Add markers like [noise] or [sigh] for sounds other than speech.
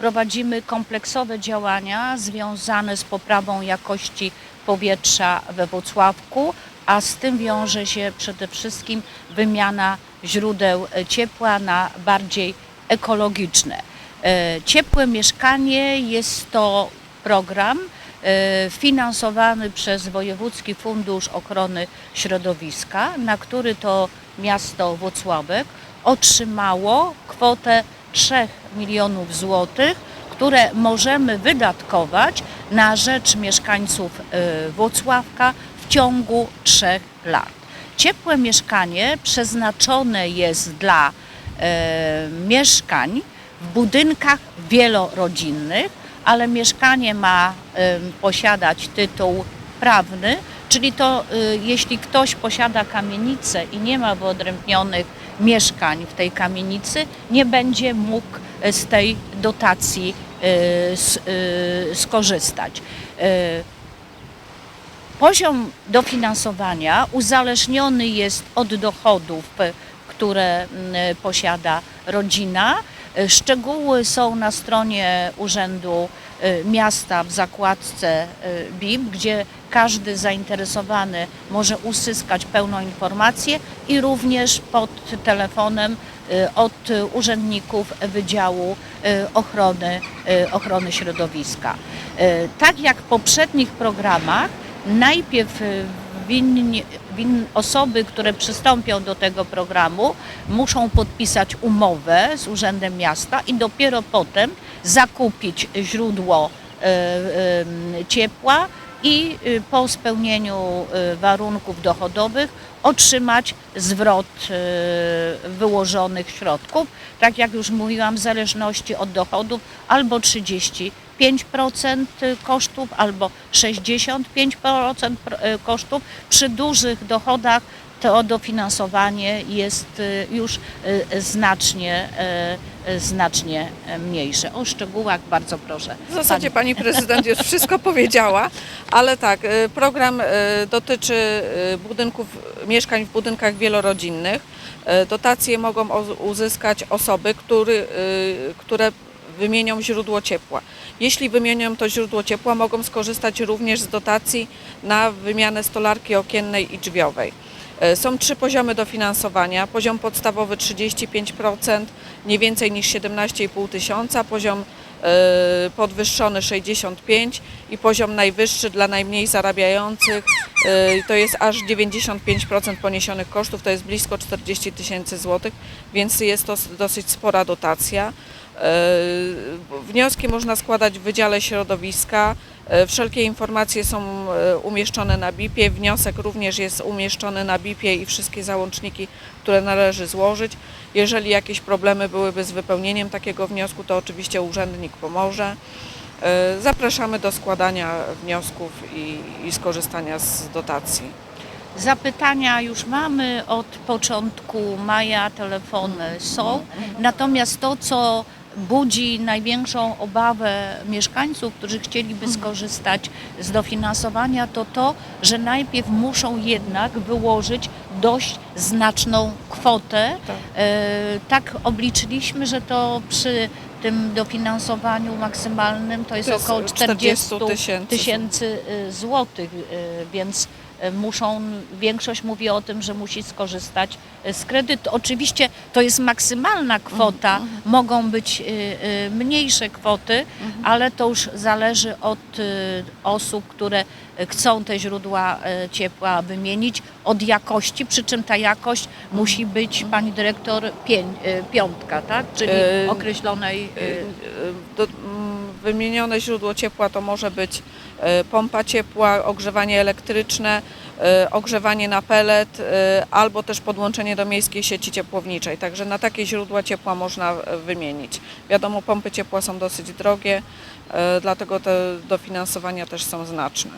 Prowadzimy kompleksowe działania związane z poprawą jakości powietrza we Włocławku, a z tym wiąże się przede wszystkim wymiana źródeł ciepła na bardziej ekologiczne. E, Ciepłe mieszkanie jest to program e, finansowany przez Wojewódzki Fundusz Ochrony Środowiska, na który to miasto Włocławek otrzymało kwotę 3 milionów złotych, które możemy wydatkować na rzecz mieszkańców e, Włocławka w ciągu 3 lat. Ciepłe mieszkanie przeznaczone jest dla e, mieszkań w budynkach wielorodzinnych, ale mieszkanie ma posiadać tytuł prawny, czyli to e, jeśli ktoś posiada kamienicę i nie ma wyodrębnionych mieszkań w tej kamienicy, nie będzie mógł e, z tej dotacji e, e, skorzystać. Poziom dofinansowania uzależniony jest od dochodów, które posiada rodzina. E, Szczegóły są na stronie Urzędu e, Miasta w zakładce e, BIP, gdzie każdy zainteresowany może uzyskać pełną informację i również pod telefonem od urzędników Wydziału Ochrony, Ochrony Środowiska. Tak jak w poprzednich programach, najpierw winni, win, osoby, które przystąpią do tego programu, muszą podpisać umowę z Urzędem Miasta i dopiero potem zakupić źródło y, y, ciepła i y, po spełnieniu y, warunków dochodowych otrzymać zwrot y, wyłożonych środków. Tak jak już mówiłam, w zależności od dochodów albo 35% kosztów, albo 65% pro- y, kosztów. Przy dużych dochodach to dofinansowanie jest y, już y, znacznie, y, y, znacznie mniejsze. O szczegółach bardzo proszę. W zasadzie Pani- pani [laughs] prezydent już wszystko powiedziała, ale tak, y, program y, dotyczy y, budynków, mieszkań w budynkach wielorodzinnych. Y, Dotacje mogą uzyskać osoby, który, y, które wymienią źródło ciepła. Jeśli wymienią to źródło ciepła, mogą skorzystać również z dotacji na wymianę stolarki okiennej i drzwiowej. E, Są trzy poziomy dofinansowania. Poziom podstawowy 35%, nie więcej niż 17,5 tysiąca, poziom e, podwyższony 65 i poziom najwyższy dla najmniej zarabiających to jest aż 95% poniesionych kosztów, to jest blisko 40 tysięcy złotych, więc jest to dosyć spora dotacja. E, Wnioski można składać w Wydziale Środowiska. E, Wszelkie informacje są umieszczone na BIP-ie. Wniosek również jest umieszczony na BIP-ie i wszystkie załączniki, które należy złożyć. Jeżeli jakieś problemy byłyby z wypełnieniem takiego wniosku, to oczywiście urzędnik pomoże. E, Zapraszamy do składania wniosków i, i skorzystania z dotacji. Zapytania już mamy od początku maja, telefony są. Natomiast to, co budzi największą obawę mieszkańców, którzy chcieliby skorzystać z dofinansowania, to to, że najpierw muszą jednak wyłożyć dość znaczną kwotę. Tak. E, Tak obliczyliśmy, że to przy tym dofinansowaniu maksymalnym to jest, To jest około 40 40 tysięcy. y, złotych, y, więc muszą, większość mówi o tym, że musi skorzystać y, z kredytu. Oczywiście to jest maksymalna kwota, Mhm, mogą być y, mniejsze kwoty, ale to już zależy od osób, które chcą te źródła ciepła wymienić, od jakości, przy czym ta jakość musi być, pani dyrektor, pię, piątka, tak? Czyli określonej... Do, wymienione źródło ciepła to może być pompa ciepła, ogrzewanie elektryczne, ogrzewanie na pelet y, albo też podłączenie do miejskiej sieci ciepłowniczej. Także na takie źródła ciepła można y, wymienić. Wiadomo, pompy ciepła są dosyć drogie, y, dlatego te dofinansowania też są znaczne.